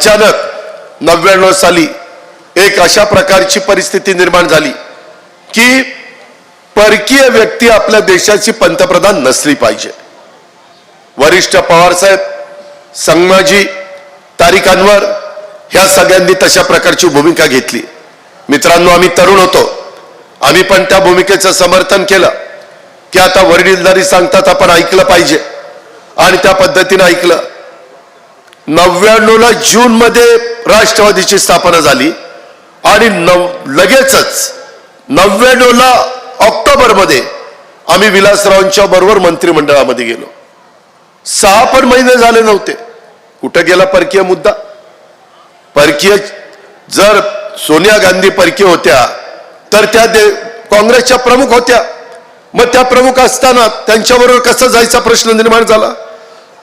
अचानक नव्याण्णव साली एक अशा प्रकारची परिस्थिती निर्माण झाली की परकीय व्यक्ती आपल्या देशाची पंतप्रधान नसली पाहिजे. वरिष्ठ पवारसाहेब संगमाजी तारिक अनवर ह्या सगळ्यांनी तशा प्रकारची भूमिका घेतली. मित्रांनो आम्ही तरुण होतो. आम्ही पण त्या भूमिकेचं समर्थन केलं. की आता वडीलधारी सांगतात आपण ऐकलं पाहिजे. आणि त्या पद्धतीनं ऐकलं. नव्याण्णवला जूनमध्ये राष्ट्रवादीची स्थापना झाली. आणि नव लगेचच नव्याण्णवला ऑक्टोबरमध्ये आम्ही विलासरावांच्या बरोबर मंत्रिमंडळामध्ये गेलो. सहा पण महिने झाले नव्हते. कुठं गेला परकीय मुद्दा? परकीय जर सोनिया गांधी परकीय होत्या तर त्या दे काँग्रेसच्या प्रमुख होत्या. मग त्या प्रमुख असताना त्यांच्याबरोबर कसं जायचा प्रश्न निर्माण झाला?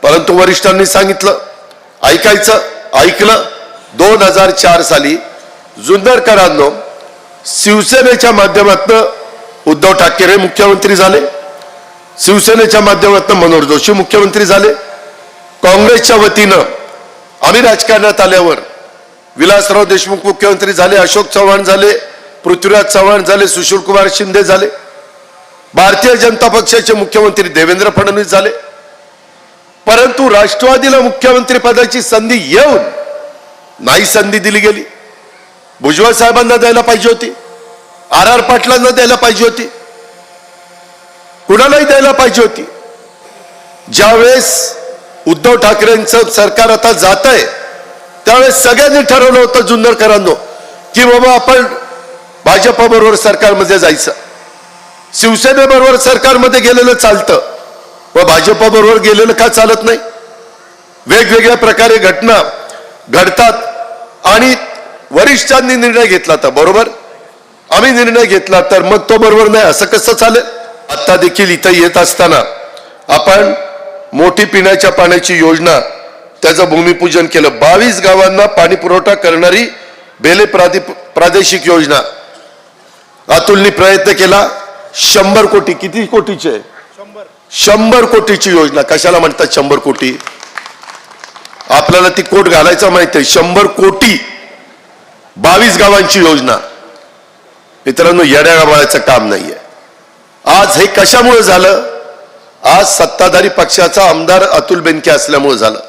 परंतु वरिष्ठांनी सांगितलं ऐकायचं ऐकलं. दोन हजार चार साली जुन्नरकरांनो शिवसेनेच्या माध्यमातून उद्धव ठाकरे मुख्यमंत्री झाले. शिवसेनेच्या माध्यमातून मनोहर जोशी मुख्यमंत्री झाले. काँग्रेसच्या वतीनं आम्ही राजकारणात आल्यावर विलासराव देशमुख मुख्यमंत्री झाले अशोक चव्हाण झाले पृथ्वीराज चव्हाण झाले सुशीलकुमार शिंदे झाले. भारतीय जनता पक्षाचे मुख्यमंत्री देवेंद्र फडणवीस झाले. तू राष्ट्रवादीला मुख्यमंत्री पदाची संधी येऊन नाही संधी दिली गेली. भुजबळ साहेबांना द्यायला पाहिजे होती. आर आर पाटलांना द्यायला पाहिजे होती. कुणालाही द्यायला पाहिजे होती. ज्यावेळेस उद्धव ठाकरेंचं सरकार आता जात आहे त्यावेळेस सगळ्यांनी ठरवलं होतं जुन्नरकरांनो की बाबा आपण भाजपा सरकारमध्ये जायचं. शिवसेनेबरोबर सरकारमध्ये गेलेलं चालतं. व भाजपा बरोबर गेलेलं का चालत नाही? वेगवेगळ्या प्रकारे घटना घडतात आणि वरिष्ठांनी निर्णय घेतला तर बरोबर. आम्ही निर्णय घेतला तर मग तो बरोबर नाही असं कसं चालेल? आता देखील इथं येत असताना आपण मोठी पिण्याच्या पाण्याची योजना त्याचं भूमिपूजन केलं. बावीस गावांना पाणी पुरवठा करणारी बेले प्रादे प्रादेशिक योजना. अतुलनी प्रयत्न केला. शंभर कोटी किती कोटीचे? आहे? शंभर कोटीची योजना. कशाला म्हणतात शंभर कोटी? आपल्याला ती कोट घालायचा माहीत आहे. शंभर कोटी बावीस गावांची योजना. मित्रांनो येड्या गावाचं काम नाहीये. आज हे कशामुळे झालं? आज सत्ताधारी पक्षाचा आमदार अतुल बेनके असल्यामुळे झालं.